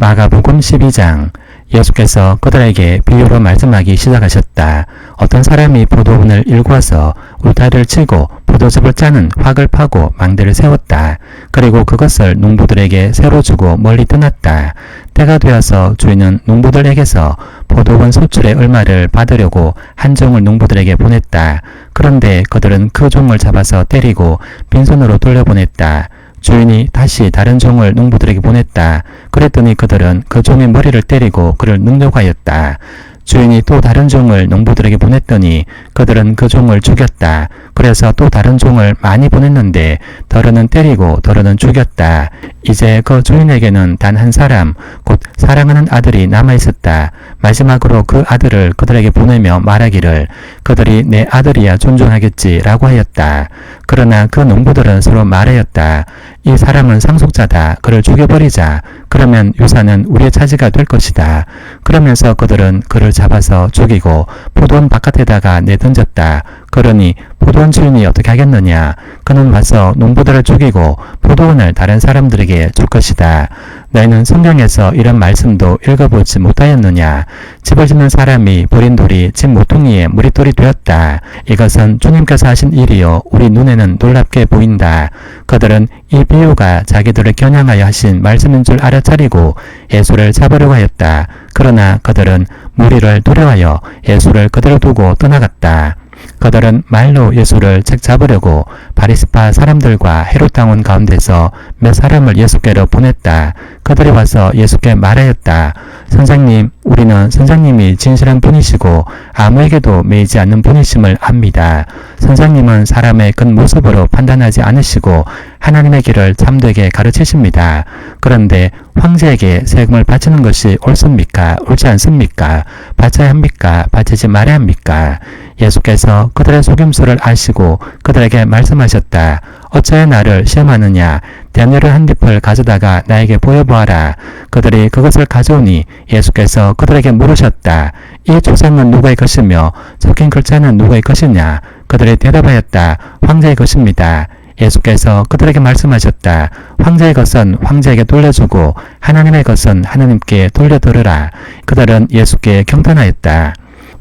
마가복음 12장 예수께서 그들에게 비유로 말씀하기 시작하셨다. 어떤 사람이 포도원을 일구어서 울타리를 치고 포도즙을 짜는 확을 파고 망대를 세웠다. 그리고 그것을 농부들에게 새로 주고 멀리 떠났다. 때가 되어서 주인은 농부들에게서 포도원 소출의 얼마를 받으려고 한 종을 농부들에게 보냈다. 그런데 그들은 그 종을 잡아서 때리고 빈손으로 돌려보냈다. 주인이 다시 다른 종을 농부들에게 보냈다. 그랬더니 그들은 그 종의 머리를 때리고 그를 능욕하였다. 주인이 또 다른 종을 농부들에게 보냈더니 그들은 그 종을 죽였다. 그래서 또 다른 종을 많이 보냈는데 더러는 때리고 더러는 죽였다. 이제 그 주인에게는 단 한 사람, 곧 사랑하는 아들이 남아 있었다. 마지막으로 그 아들을 그들에게 보내며 말하기를 그들이 내 아들이야 존중하겠지 라고 하였다. 그러나 그 농부들은 서로 말하였다. 이 사람은 상속자다. 그를 죽여버리자. 그러면 유산은 우리의 차지가 될 것이다. 그러면서 그들은 그를 잡아서 죽이고 포도원 바깥에다가 내던졌다. 그러니 포도원 주인이 어떻게 하겠느냐? 그는 와서 농부들을 죽이고 포도원을 다른 사람들에게 줄 것이다. 너희는 성경에서 이런 말씀도 읽어보지 못하였느냐? 집을 짓는 사람이 버린 돌이 집 모퉁이에 무리돌이 되었다. 이것은 주님께서 하신 일이요. 우리 눈에는 놀랍게 보인다. 그들은 이 비유가 자기들을 겨냥하여 하신 말씀인 줄 알아차리고 예수를 잡으려고 하였다. 그러나 그들은 무리를 두려워하여 예수를 그대로 두고 떠나갔다. 그들은 말로 예수를 책 잡으려고 바리스파 사람들과 헤롯 당원 가운데서 몇 사람을 예수께로 보냈다. 그들이 와서 예수께 말하였다. 선생님, 우리는 선생님이 진실한 분이시고 아무에게도 매이지 않는 분이심을 압니다. 선생님은 사람의 겉 모습으로 판단하지 않으시고 하나님의 길을 참되게 가르치십니다. 그런데 황제에게 세금을 바치는 것이 옳습니까? 옳지 않습니까? 바쳐야 합니까? 바치지 말아야 합니까? 예수께서 그들의 속임수를 아시고 그들에게 말씀하셨다. 어찌하여 나를 시험하느냐? 대녀를 한 잎을 가져다가 나에게 보여보아라. 그들이 그것을 가져오니 예수께서 그들에게 물으셨다. 이 조상은 누구의 것이며 적힌 글자는 누구의 것이냐? 그들이 대답하였다. 황제의 것입니다. 예수께서 그들에게 말씀하셨다. 황제의 것은 황제에게 돌려주고 하나님의 것은 하나님께 돌려들으라. 그들은 예수께 경탄하였다.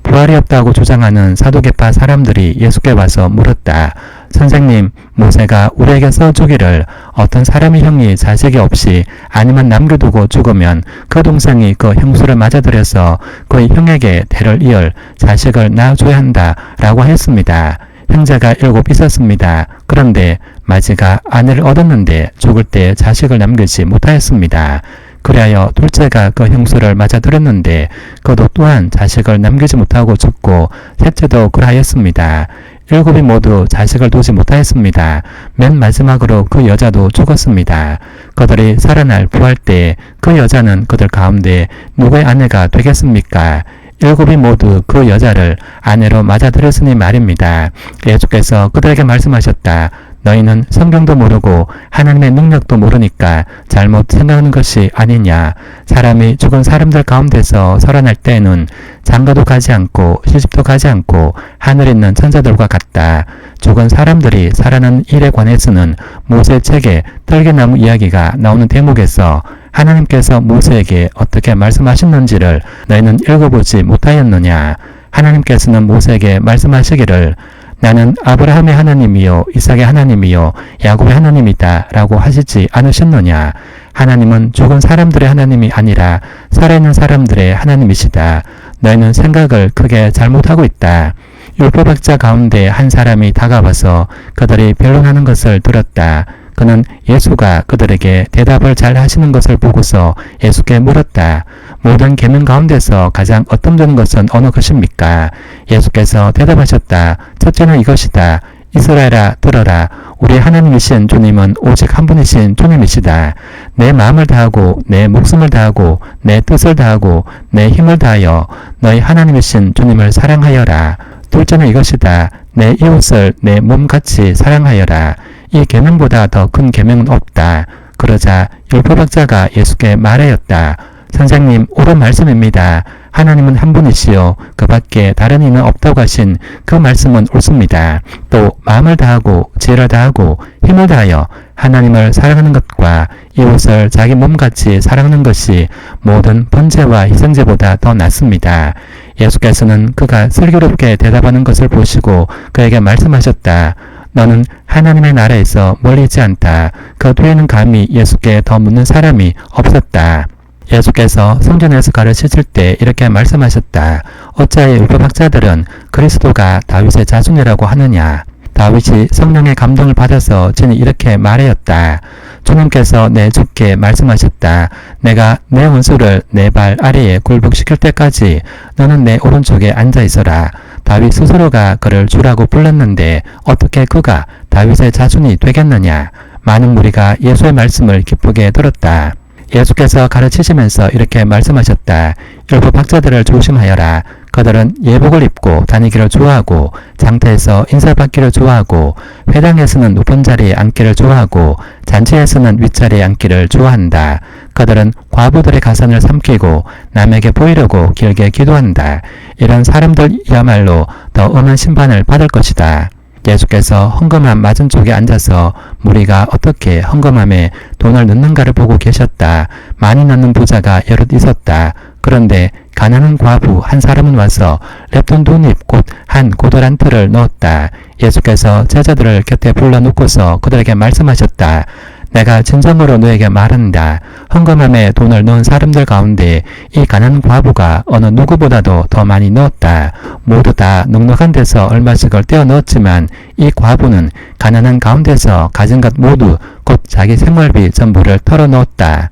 부활이 없다고 주장하는 사도계파 사람들이 예수께 와서 물었다. 선생님, 모세가 우리에게 써주기를 어떤 사람의 형이 자식이 없이 아니면 남겨두고 죽으면 그 동생이 그 형수를 맞아들여서 그 형에게 대를 이을 자식을 낳아줘야 한다 라고 했습니다. 형제가 일곱 있었습니다. 그런데 마지가 아내를 얻었는데 죽을 때 자식을 남기지 못하였습니다. 그리하여 둘째가 그 형수를 맞아들였는데 그도 또한 자식을 남기지 못하고 죽고 셋째도 그러하였습니다. 일곱이 모두 자식을 두지 못하였습니다. 맨 마지막으로 그 여자도 죽었습니다. 그들이 살아날 부활 때 그 여자는 그들 가운데 누구의 아내가 되겠습니까? 일곱이 모두 그 여자를 아내로 맞아들였으니 말입니다. 예수께서 그들에게 말씀하셨다. 너희는 성경도 모르고 하나님의 능력도 모르니까 잘못 생각하는 것이 아니냐. 사람이 죽은 사람들 가운데서 살아날 때에는 장가도 가지 않고 시집도 가지 않고 하늘에 있는 천사들과 같다. 죽은 사람들이 살아난 일에 관해서는 모세 책에 떨개나무 이야기가 나오는 대목에서 하나님께서 모세에게 어떻게 말씀하셨는지를 너희는 읽어보지 못하였느냐. 하나님께서는 모세에게 말씀하시기를 나는 아브라함의 하나님이요 이삭의 하나님이요 야곱의 하나님이다 라고 하시지 않으셨느냐? 하나님은 죽은 사람들의 하나님이 아니라 살아있는 사람들의 하나님이시다. 너희는 생각을 크게 잘못하고 있다. 율법학자 가운데 한 사람이 다가와서 그들이 변론하는 것을 들었다 그는 예수가 그들에게 대답을 잘 하시는 것을 보고서 예수께 물었다. 모든 계명 가운데서 가장 어떤 것은 어느 것입니까? 예수께서 대답하셨다. 첫째는 이것이다. 이스라엘아 들어라. 우리 하나님이신 주님은 오직 한 분이신 주님이시다. 내 마음을 다하고 내 목숨을 다하고 내 뜻을 다하고 내 힘을 다하여 너희 하나님이신 주님을 사랑하여라. 둘째는 이것이다. 내 이웃을 내 몸같이 사랑하여라. 이 계명보다 더 큰 계명은 없다. 그러자 율법학자가 예수께 말하였다. 선생님, 옳은 말씀입니다. 하나님은 한 분이시요 그 밖에 다른 이는 없다고 하신 그 말씀은 옳습니다. 또 마음을 다하고 지혜를 다하고 힘을 다하여 하나님을 사랑하는 것과 이웃을 자기 몸같이 사랑하는 것이 모든 번제와 희생제보다 더 낫습니다. 예수께서는 그가 슬기롭게 대답하는 것을 보시고 그에게 말씀하셨다. 너는 하나님의 나라에서 멀리 있지 않다. 그 뒤에는 감히 예수께 더 묻는 사람이 없었다. 예수께서 성전에서 가르치실 때 이렇게 말씀하셨다. 어찌하여 율법학자들은 그리스도가 다윗의 자손이라고 하느냐. 다윗이 성령의 감동을 받아서 진히 이렇게 말하였다. 주님께서 내 주께 말씀하셨다. 내가 내 원수를 내 발 아래에 굴복시킬 때까지 너는 내 오른쪽에 앉아 있어라. 다윗 스스로가 그를 주라고 불렀는데 어떻게 그가 다윗의 자손이 되겠느냐. 많은 무리가 예수의 말씀을 기쁘게 들었다. 예수께서 가르치시면서 이렇게 말씀하셨다. 율법 학자들을 조심하여라. 그들은 예복을 입고 다니기를 좋아하고 장터에서 인사받기를 좋아하고 회당에서는 높은 자리에 앉기를 좋아하고 잔치에서는 윗자리에 앉기를 좋아한다. 그들은 과부들의 가산을 삼키고 남에게 보이려고 길게 기도한다. 이런 사람들이야말로 더 엄한 심판을 받을 것이다. 예수께서 헌금함 맞은 쪽에 앉아서 무리가 어떻게 헌금함에 돈을 넣는가를 보고 계셨다. 많이 넣는 부자가 여럿 있었다. 그런데 가난한 과부 한 사람은 와서 랩돈 돈잎 곧 한 고도란 틀을 넣었다. 예수께서 제자들을 곁에 불러놓고서 그들에게 말씀하셨다. 내가 진정으로 너에게 말한다. 헌금함에 돈을 넣은 사람들 가운데 이 가난한 과부가 어느 누구보다도 더 많이 넣었다. 모두 다 넉넉한 데서 얼마씩을 떼어 넣었지만 이 과부는 가난한 가운데서 가진 것 모두 곧 자기 생활비 전부를 털어 넣었다.